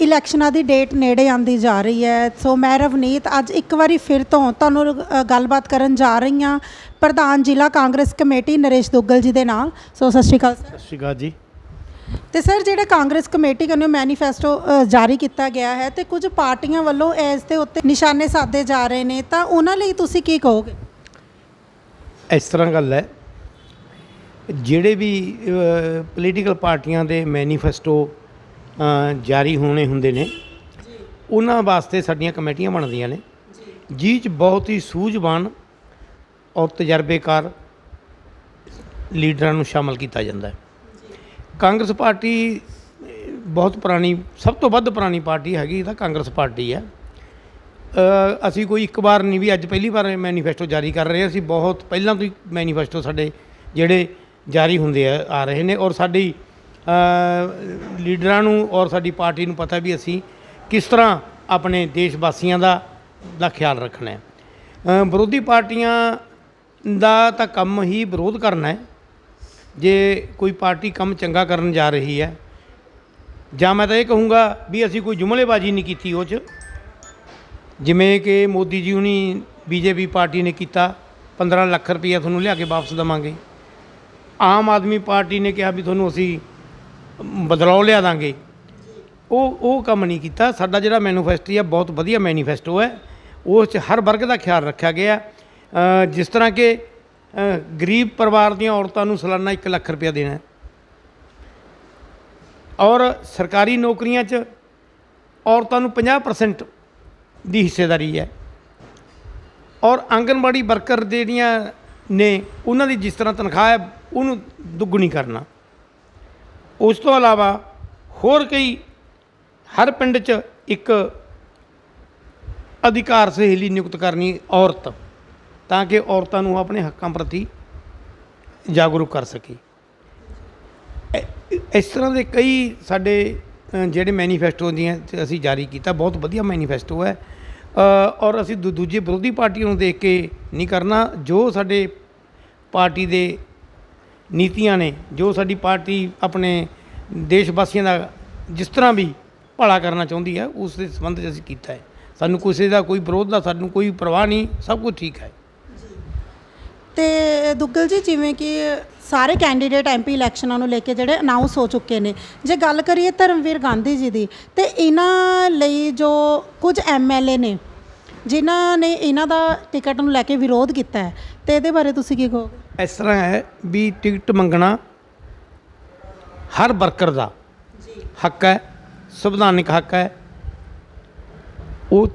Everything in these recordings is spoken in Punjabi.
ਇਲੈਕਸ਼ਨਾਂ ਦੀ ਡੇਟ ਨੇੜੇ ਆਂਦੀ ਜਾ ਰਹੀ ਹੈ। ਸੋ ਮੈਂ ਰਵਨੀਤ ਅੱਜ ਇੱਕ ਵਾਰੀ ਫਿਰ ਤੋਂ ਤੁਹਾਨੂੰ ਅ, ਗੱਲਬਾਤ ਕਰਨ ਜਾ ਰਹੀ ਹਾਂ। ਪ੍ਰਧਾਨ ਜ਼ਿਲ੍ਹਾ ਕਾਂਗਰਸ ਕਮੇਟੀ ਨਰੇਸ਼ ਦੁੱਗਲ ਜੀ ਦੇ ਨਾਲ। ਸੋ ਸਤਿ ਸ਼੍ਰੀ ਅਕਾਲ ਸਰ। ਸਤਿ ਸ਼੍ਰੀ ਅਕਾਲ ਜੀ। ਤੇ ਸਰ ਜਿਹੜਾ ਕਾਂਗਰਸ ਕਮੇਟੀ ਕੰਨਿਓ ਮੈਨੀਫੈਸਟੋ ਅ, ਜਾਰੀ ਕੀਤਾ ਗਿਆ ਹੈ ਤੇ ਕੁਝ ਪਾਰਟੀਆਂ ਵੱਲੋਂ ਇਸ ਦੇ ਉੱਤੇ ਨਿਸ਼ਾਨੇ ਸਾਧੇ ਜਾ ਰਹੇ ਨੇ ਤਾਂ ਉਹਨਾਂ ਲਈ ਤੁਸੀਂ ਕੀ ਕਹੋਗੇ? ਇਸ ਤਰ੍ਹਾਂ ਗੱਲ ਹੈ। ਜਿਹੜੇ ਵੀ ਪੋਲੀਟੀਕਲ ਪਾਰਟੀਆਂ ਦੇ ਮੈਨੀਫੈਸਟੋ ਜਾਰੀ ਹੋਣੇ ਹੁੰਦੇ ਨੇ। ਉਹਨਾਂ ਵਾਸਤੇ ਸਾਡੀਆਂ ਕਮੇਟੀਆਂ ਬਣਦੀਆਂ ਨੇ। ਜਿਹ 'ਚ ਬਹੁਤ ਹੀ ਸੂਝਵਾਨ ਔਰ ਤਜਰਬੇਕਾਰ ਲੀਡਰਾਂ ਨੂੰ ਸ਼ਾਮਲ ਕੀਤਾ ਜਾਂਦਾ ਹੈ। ਕਾਂਗਰਸ ਪਾਰਟੀ ਬਹੁਤ ਪੁਰਾਣੀ, ਸਭ ਤੋਂ ਵੱਧ ਪੁਰਾਣੀ ਪਾਰਟੀ ਹੈਗੀ ਤਾਂ ਕਾਂਗਰਸ ਪਾਰਟੀ ਹੈ। ਅਸੀਂ ਕੋਈ ਇੱਕ ਵਾਰ ਨਹੀਂ ਵੀ ਅੱਜ ਪਹਿਲੀ ਵਾਰ ਮੈਨੀਫੈਸਟੋ ਜਾਰੀ ਕਰ ਰਹੇ ਅਸੀਂ ਬਹੁਤ ਪਹਿਲਾਂ ਤੋਂ ਹੀ ਮੈਨੀਫੈਸਟੋ ਸਾਡੇ ਜਿਹੜੇ ਜਾਰੀ ਹੁੰਦੇ ਆ ਆ ਰਹੇ ਨੇ ਔਰ ਸਾਡੀ ਲੀਡਰਾਂ ਨੂੰ ਔਰ ਸਾਡੀ ਪਾਰਟੀ ਨੂੰ ਪਤਾ ਵੀ ਅਸੀਂ ਕਿਸ ਤਰ੍ਹਾਂ ਆਪਣੇ ਦੇਸ਼ ਵਾਸੀਆਂ ਦਾ ਦਾ ਖਿਆਲ ਰੱਖਣਾ ਹੈ। ਵਿਰੋਧੀ ਪਾਰਟੀਆਂ ਦਾ ਤਾਂ ਕੰਮ ਹੀ ਵਿਰੋਧ ਕਰਨਾ ਹੈ। ਜੇ ਕੋਈ ਪਾਰਟੀ ਕੰਮ ਚੰਗਾ ਕਰਨ ਜਾ ਰਹੀ ਹੈ, ਜਾਂ ਮੈਂ ਤਾਂ ਇਹ ਕਹੂੰਗਾ ਵੀ ਅਸੀਂ ਕੋਈ ਜੁਮਲੇਬਾਜ਼ੀ ਨਹੀਂ ਕੀਤੀ ਉਹ 'ਚ। ਜਿਵੇਂ ਕਿ ਮੋਦੀ ਜੀ ਹੁਣੀ ਬੀਜੇਪੀ ਪਾਰਟੀ ਨੇ ਕੀਤਾ 15 ਲੱਖ ਰੁਪਈਆ ਤੁਹਾਨੂੰ ਲਿਆ ਕੇ ਵਾਪਸ ਦੇਵਾਂਗੇ। ਆਮ ਆਦਮੀ ਪਾਰਟੀ ਨੇ ਕਿਹਾ ਵੀ ਤੁਹਾਨੂੰ ਅਸੀਂ ਬਦਲਾਅ ਲਿਆ ਦਾਂਗੇ। ਉਹ ਉਹ ਕੰਮ ਨਹੀਂ ਕੀਤਾ। ਸਾਡਾ ਜਿਹੜਾ ਮੈਨੀਫੈਸਟੋ ਆ ਬਹੁਤ ਵਧੀਆ ਮੈਨੀਫੈਸਟੋ ਹੈ। ਉਸ 'ਚ ਹਰ ਵਰਗ ਦਾ ਖਿਆਲ ਰੱਖਿਆ ਗਿਆ। ਜਿਸ ਤਰ੍ਹਾਂ ਕਿ ਗਰੀਬ ਪਰਿਵਾਰ ਦੀਆਂ ਔਰਤਾਂ ਨੂੰ ਸਾਲਾਨਾ 1 ਲੱਖ ਰੁਪਇਆ ਦੇਣਾ ਔਰ ਸਰਕਾਰੀ ਨੌਕਰੀਆਂ 'ਚ ਔਰਤਾਂ ਨੂੰ 50% ਦੀ ਹਿੱਸੇਦਾਰੀ ਹੈ। ਔਰ ਆਂਗਨਵਾੜੀ ਵਰਕਰ ਜਿਹੜੀਆਂ ਨੇ, ਉਹਨਾਂ ਦੀ ਜਿਸ ਤਰ੍ਹਾਂ ਤਨਖਾਹ ਹੈ, ਉਹਨੂੰ ਦੁੱਗਣੀ ਕਰਨਾ। ਉਸ ਤੋਂ ਇਲਾਵਾ ਹੋਰ ਕਈ ਹਰ ਪਿੰਡ 'ਚ ਇੱਕ ਅਧਿਕਾਰ ਸਹੇਲੀ ਨਿਯੁਕਤ ਕਰਨੀ ਔਰਤ, ਤਾਂ ਕਿ ਔਰਤਾਂ ਨੂੰ ਆਪਣੇ ਹੱਕਾਂ ਪ੍ਰਤੀ ਜਾਗਰੂਕ ਕਰ ਸਕੇ। ਇਸ ਤਰ੍ਹਾਂ ਦੇ ਕਈ ਸਾਡੇ ਜਿਹੜੇ ਮੈਨੀਫੈਸਟੋ ਦੀਆਂ ਅਸੀਂ ਜਾਰੀ ਕੀਤਾ, ਬਹੁਤ ਵਧੀਆ ਮੈਨੀਫੈਸਟੋ ਹੈ। ਔਰ ਅਸੀਂ ਦੂ- ਦੂਜੇ ਵਿਰੋਧੀ ਪਾਰਟੀਆਂ ਨੂੰ ਦੇਖ ਕੇ ਨਹੀਂ ਕਰਨਾ, ਜੋ ਸਾਡੇ ਪਾਰਟੀ ਦੇ ਨੀਤੀਆਂ ਨੇ, ਜੋ ਸਾਡੀ ਪਾਰਟੀ ਆਪਣੇ ਦੇਸ਼ ਵਾਸੀਆਂ ਦਾ ਜਿਸ ਤਰ੍ਹਾਂ ਵੀ ਭਲਾ ਕਰਨਾ ਚਾਹੁੰਦੀ ਹੈ, ਉਸ ਦੇ ਸੰਬੰਧ 'ਚ ਅਸੀਂ ਕੀਤਾ ਹੈ। ਸਾਨੂੰ ਕਿਸੇ ਦਾ ਕੋਈ ਵਿਰੋਧ ਦਾ, ਸਾਨੂੰ ਕੋਈ ਪਰਵਾਹ ਨਹੀਂ, ਸਭ ਕੁਝ ਠੀਕ ਹੈ। ਤੇ ਦੁੱਗਲ ਜੀ, ਜਿਵੇਂ ਕਿ ਸਾਰੇ ਕੈਂਡੀਡੇਟ ਐਮਪੀ ਇਲੈਕਸ਼ਨਾਂ ਨੂੰ ਲੈ ਕੇ ਜਿਹੜੇ ਅਨਾਉਂਸ ਹੋ ਚੁੱਕੇ ਨੇ, ਜੇ ਗੱਲ ਕਰੀਏ ਧਰਮਵੀਰ ਗਾਂਧੀ ਜੀ ਦੀ, ਤੇ ਇਹਨਾਂ ਲਈ ਜੋ ਕੁਝ ਐਮਐਲਏ ਨੇ, ਜਿਨ੍ਹਾਂ ਨੇ ਇਹਨਾਂ ਦਾ ਟਿਕਟ ਨੂੰ ਲੈ ਕੇ ਵਿਰੋਧ ਕੀਤਾ ਹੈ ਤੇ ਇਹਦੇ ਬਾਰੇ ਤੁਸੀਂ ਕੀ ਕਹੋਗੇ? ਇਸ ਤਰ੍ਹਾਂ ਹੈ ਵੀ ਟਿਕਟ ਮੰਗਣਾ ਹਰ ਵਰਕਰ ਦਾ ਹੱਕ ਹੈ ਸੰਵਿਧਾਨਿਕ ਹੱਕ ਹੈ। ਉਹ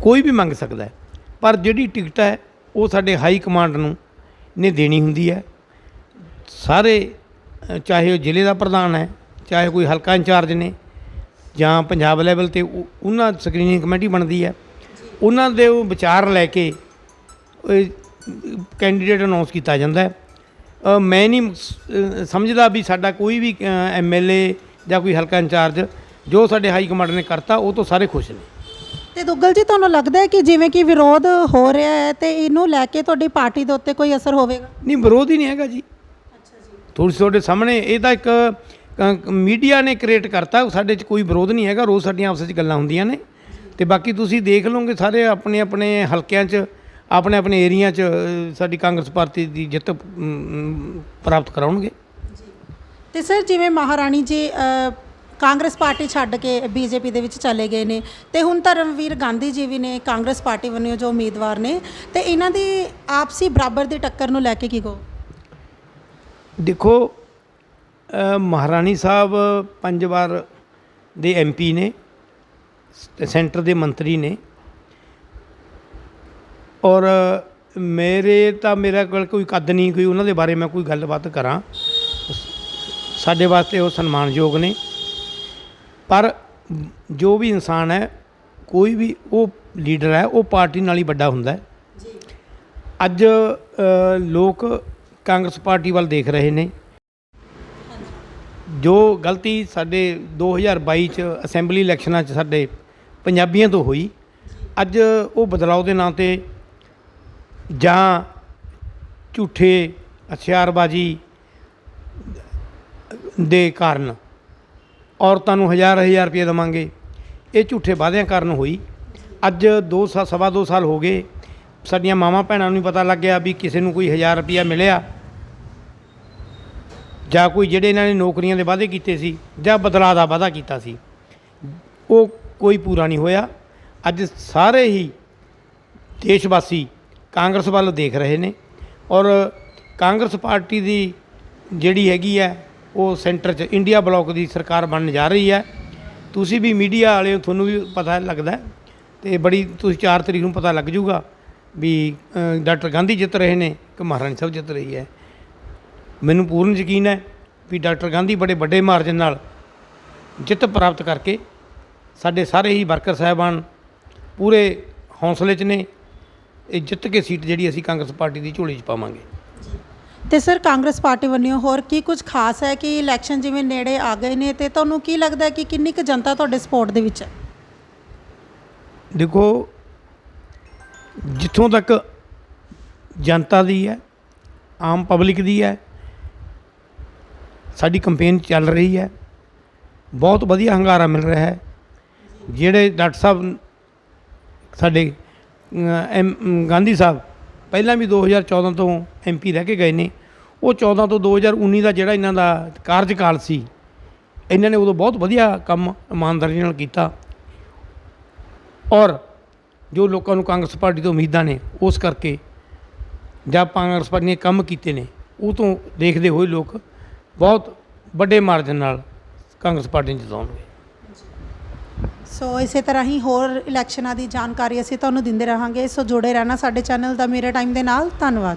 ਕੋਈ ਵੀ ਮੰਗ ਸਕਦਾ ਹੈ। ਪਰ ਜਿਹੜੀ ਟਿਕਟ ਹੈ ਉਹ ਸਾਡੇ ਹਾਈ ਕਮਾਂਡ ਨੂੰ ਨੇ ਦੇਣੀ ਹੁੰਦੀ ਹੈ। ਸਾਰੇ ਚਾਹੇ ਉਹ ਜ਼ਿਲ੍ਹੇ ਦਾ ਪ੍ਰਧਾਨ ਹੈ ਚਾਹੇ ਕੋਈ ਹਲਕਾ ਇੰਚਾਰਜ ਨੇ ਜਾਂ ਪੰਜਾਬ ਲੈਵਲ ਤੇ ਉਹ- ਉਹਨਾਂ ਸਕਰੀਨਿੰਗ ਕਮੇਟੀ ਬਣਦੀ ਹੈ। ਉਹਨਾਂ ਦੇ ਉਹ ਵਿਚਾਰ ਲੈ ਕੇ ਕੈਂਡੀਡੇਟ ਅਨਾਉਂਸ ਕੀਤਾ ਜਾਂਦਾ ਹੈ। ਮੈਂ ਨਹੀਂ ਸਮਝਦਾ ਵੀ ਸਾਡਾ ਕੋਈ ਵੀ ਐਮਐਲਏ ਜਾਂ ਕੋਈ ਹਲਕਾ ਇੰਚਾਰਜ ਜੋ ਸਾਡੇ ਹਾਈ ਕਮਾਂਡ ਨੇ ਕਰਤਾ ਉਹ ਤੋਂ ਸਾਰੇ ਖੁਸ਼ ਨੇ। ਤੇ ਦੁੱਗਲ ਜੀ ਤੁਹਾਨੂੰ ਲੱਗਦਾ ਹੈ ਕਿ ਜਿਵੇਂ ਕਿ ਵਿਰੋਧ ਹੋ ਰਿਹਾ ਹੈ ਤੇ ਇਹਨੂੰ ਲੈ ਕੇ ਤੁਹਾਡੀ ਪਾਰਟੀ ਦੇ ਉੱਤੇ ਕੋਈ ਅਸਰ ਹੋਵੇਗਾ? ਨਹੀਂ ਵਿਰੋਧ ਹੀ ਨਹੀਂ ਹੈਗਾ ਜੀ। ਥੋੜੀ ਤੁਹਾਡੇ ਸਾਹਮਣੇ ਇਹ ਤਾਂ ਇੱਕ ਮੀਡੀਆ ਨੇ ਕ੍ਰੀਏਟ ਕਰਤਾ ਸਾਡੇ 'ਚ ਕੋਈ ਵਿਰੋਧ ਨਹੀਂ ਹੈਗਾ ਰੋਜ਼ ਸਾਡੀਆਂ ਆਪਸ ਵਿੱਚ ਗੱਲਾਂ ਹੁੰਦੀਆਂ ਨੇ। ਤੇ ਬਾਕੀ ਤੁਸੀਂ ਦੇਖ ਲਓਗੇ ਸਾਰੇ ਆਪਣੇ ਆਪਣੇ ਹਲਕਿਆਂ 'ਚ ਆਪਣੇ ਆਪਣੇ ਏਰੀਆ 'ਚ ਸਾਡੀ ਕਾਂਗਰਸ ਪਾਰਟੀ ਦੀ ਜਿੱਤ ਪ੍ਰਾਪਤ ਕਰਾਉਣਗੇ। ਤੇ ਸਰ ਜਿਵੇਂ ਮਹਾਰਾਣੀ ਜੀ ਕਾਂਗਰਸ ਪਾਰਟੀ ਛੱਡ ਕੇ ਬੀਜੇਪੀ ਦੇ ਵਿੱਚ ਚਲੇ ਗਏ ਨੇ ਤੇ ਹੁਣ ਧਰਮਵੀਰ ਗਾਂਧੀ ਜੀ ਵੀ ਨੇ ਕਾਂਗਰਸ ਪਾਰਟੀ ਵੱਲੋਂ ਜੋ ਉਮੀਦਵਾਰ ਨੇ ਤੇ ਇਹਨਾਂ ਦੀ ਆਪਸੀ ਬਰਾਬਰ ਦੀ ਟੱਕਰ ਨੂੰ ਲੈ ਕੇ ਕੀ ਕਹੋ? ਦੇਖੋ ਮਹਾਰਾਣੀ ਸਾਹਿਬ ਪੰਜ ਵਾਰ ਦੇ ਐਮਪੀ ਨੇ ਸੈਂਟਰ ਦੇ ਮੰਤਰੀ ਨੇ ਔਰ ਮੇਰੇ ਤਾਂ ਮੇਰਾ ਕੋਲ ਕੋਈ ਕੱਦ ਨਹੀਂ, ਕੋਈ ਉਹਨਾਂ ਦੇ ਬਾਰੇ ਮੈਂ ਕੋਈ ਗੱਲਬਾਤ ਕਰਾਂ। ਸਾਡੇ ਵਾਸਤੇ ਉਹ ਸਨਮਾਨਯੋਗ ਨੇ। ਪਰ ਜੋ ਵੀ ਇਨਸਾਨ ਹੈ, ਕੋਈ ਵੀ ਉਹ ਲੀਡਰ ਹੈ, ਉਹ ਪਾਰਟੀ ਨਾਲ ਹੀ ਵੱਡਾ ਹੁੰਦਾ ਹੈ। ਅੱਜ ਲੋਕ ਕਾਂਗਰਸ ਪਾਰਟੀ ਵੱਲ ਦੇਖ ਰਹੇ ਨੇ। ਜੋ ਗਲਤੀ ਸਾਡੇ 2022 ਚ ਅਸੈਂਬਲੀ ਇਲੈਕਸ਼ਨਾਂ ਚ ਸਾਡੇ ਪੰਜਾਬੀਆਂ ਤੋਂ ਹੋਈ, ਅੱਜ ਉਹ ਬਦਲਾਅ ਦੇ ਨਾਂ ਤੇ ਜਾਂ ਝੂਠੇ ਹਥਿਆਰਬਾਜ਼ੀ ਦੇ ਕਾਰਨ ਔਰਤਾਂ ਨੂੰ ਹਜ਼ਾਰ ਹਜ਼ਾਰ ਰੁਪਏ ਦੇਵਾਂਗੇ। ਇਹ ਝੂਠੇ ਵਾਅਦਿਆਂ ਕਾਰਨ ਹੋਈ। ਅੱਜ 2 ਸਾ, ਸਵਾ 2 ਸਾਲ ਹੋ ਗਏ। ਸਾਡੀਆਂ ਮਾਵਾਂ ਭੈਣਾਂ ਨੂੰ ਵੀ ਪਤਾ ਲੱਗ ਗਿਆ ਵੀ ਕਿਸੇ ਨੂੰ ਕੋਈ ਹਜ਼ਾਰ ਰੁਪਿਆ ਮਿਲਿਆ। ਜਾਂ ਕੋਈ ਜਿਹੜੇ ਇਹਨਾਂ ਨੇ ਨੌਕਰੀਆਂ ਦੇ ਵਾਅਦੇ ਕੀਤੇ ਸੀ ਜਾਂ ਬਦਲਾਅ ਦਾ ਵਾਅਦਾ ਕੀਤਾ ਸੀ। ਉਹ ਕੋਈ ਪੂਰਾ ਨਹੀਂ ਹੋਇਆ। ਅੱਜ ਸਾਰੇ ਹੀ ਦੇਸ਼ ਵਾਸੀ ਕਾਂਗਰਸ ਵੱਲ ਦੇਖ ਰਹੇ ਨੇ ਔਰ ਕਾਂਗਰਸ ਪਾਰਟੀ ਦੀ ਜਿਹੜੀ ਹੈਗੀ ਹੈ, ਉਹ ਸੈਂਟਰ 'ਚ ਇੰਡੀਆ ਬਲਾਕ ਦੀ ਸਰਕਾਰ ਬਣਨ ਜਾ ਰਹੀ ਹੈ। ਤੁਸੀਂ ਵੀ ਮੀਡੀਆ ਵਾਲੇ ਹੋ ਤੁਹਾਨੂੰ ਵੀ ਪਤਾ ਲੱਗਦਾ ਹੈ ਤੇ ਬੜੀ ਤੁਸੀਂ 4 ਤਰੀਕ ਨੂੰ ਪਤਾ ਲੱਗ ਜਾਊਗਾ ਵੀ ਡਾਕਟਰ ਗਾਂਧੀ ਜਿੱਤ ਰਹੇ ਨੇ ਕਿ ਮਹਾਰਾਣੀ ਸਾਹਿਬ ਜਿੱਤ ਰਹੀ ਹੈ। ਮੈਨੂੰ ਪੂਰਨ ਯਕੀਨ ਹੈ ਵੀ ਡਾਕਟਰ ਗਾਂਧੀ ਬੜੇ ਵੱਡੇ ਮਾਰਜਨ ਨਾਲ ਜਿੱਤ ਪ੍ਰਾਪਤ ਕਰਕੇ ਸਾਡੇ ਸਾਰੇ ਹੀ ਵਰਕਰ ਸਾਹਿਬਾਨ ਪੂਰੇ ਹੌਸਲੇ 'ਚ ਨੇ। ਇਹ ਜਿੱਤ ਕੇ ਸੀਟ ਜਿਹੜੀ ਅਸੀਂ ਕਾਂਗਰਸ ਪਾਰਟੀ ਦੀ ਝੋਲੀ 'ਚ ਪਾਵਾਂਗੇ। ਤੇ ਸਰ ਕਾਂਗਰਸ ਪਾਰਟੀ ਵੱਲੋਂ ਹੋਰ ਕੀ ਕੁਝ ਖਾਸ ਹੈ ਕਿ ਇਲੈਕਸ਼ਨ ਜਿਵੇਂ ਨੇੜੇ ਆ ਗਏ ਨੇ ਤੇ ਤੁਹਾਨੂੰ ਕੀ ਲੱਗਦਾ ਹੈ ਕਿ ਕਿੰਨੀ ਕੁ ਜਨਤਾ ਤੁਹਾਡੇ ਸਪੋਰਟ ਦੇ ਵਿੱਚ ਹੈ? ਦੇਖੋ ਜਿੱਥੋਂ ਤੱਕ ਜਨਤਾ ਦੀ ਹੈ ਆਮ ਪਬਲਿਕ ਦੀ ਹੈ ਸਾਡੀ ਕੰਪੇਨ ਚੱਲ ਰਹੀ ਹੈ ਬਹੁਤ ਵਧੀਆ ਹੰਗਾਰਾ ਮਿਲ ਰਿਹਾ ਹੈ। ਜਿਹੜੇ ਡਾਕਟਰ ਸਾਹਿਬ ਸਾਡੇ ਐਮ ਗਾਂਧੀ ਸਾਹਿਬ, ਪਹਿਲਾਂ ਵੀ 2014 ਤੋਂ ਐਮਪੀ ਰਹਿ ਕੇ ਗਏ ਨੇ, ਉਹ 14 ਤੋਂ 2019 ਦਾ ਜਿਹੜਾ ਇਹਨਾਂ ਦਾ ਕਾਰਜਕਾਲ ਸੀ, ਇਹਨਾਂ ਨੇ ਉਦੋਂ ਬਹੁਤ ਵਧੀਆ ਕੰਮ ਇਮਾਨਦਾਰੀ ਨਾਲ ਕੀਤਾ। ਔਰ ਜੋ ਲੋਕਾਂ ਨੂੰ ਕਾਂਗਰਸ ਪਾਰਟੀ ਤੋਂ ਉਮੀਦਾਂ ਨੇ, ਉਸ ਕਰਕੇ ਜਾਂ ਕਾਂਗਰਸ ਪਾਰਟੀ ਨੇ ਕੰਮ ਕੀਤੇ ਨੇ, ਉਹ ਤੋਂ ਦੇਖਦੇ ਹੋਏ ਲੋਕ ਬਹੁਤ ਵੱਡੇ ਮਾਰਜਨ ਨਾਲ ਕਾਂਗਰਸ ਪਾਰਟੀ ਨੂੰ ਜਿਤਾਉਣਗੇ। ਸੋ ਇਸੇ ਤਰ੍ਹਾਂ ਹੀ ਹੋਰ ਇਲੈਕਸ਼ਨਾਂ ਦੀ ਜਾਣਕਾਰੀ ਅਸੀਂ ਤੁਹਾਨੂੰ ਦਿੰਦੇ ਰਹਾਂਗੇ। ਸੋ ਜੁੜੇ ਰਹਿਣਾ ਸਾਡੇ ਚੈਨਲ ਦਾ ਮੇਰੇ ਟਾਈਮ ਦੇ ਨਾਲ। ਧੰਨਵਾਦ।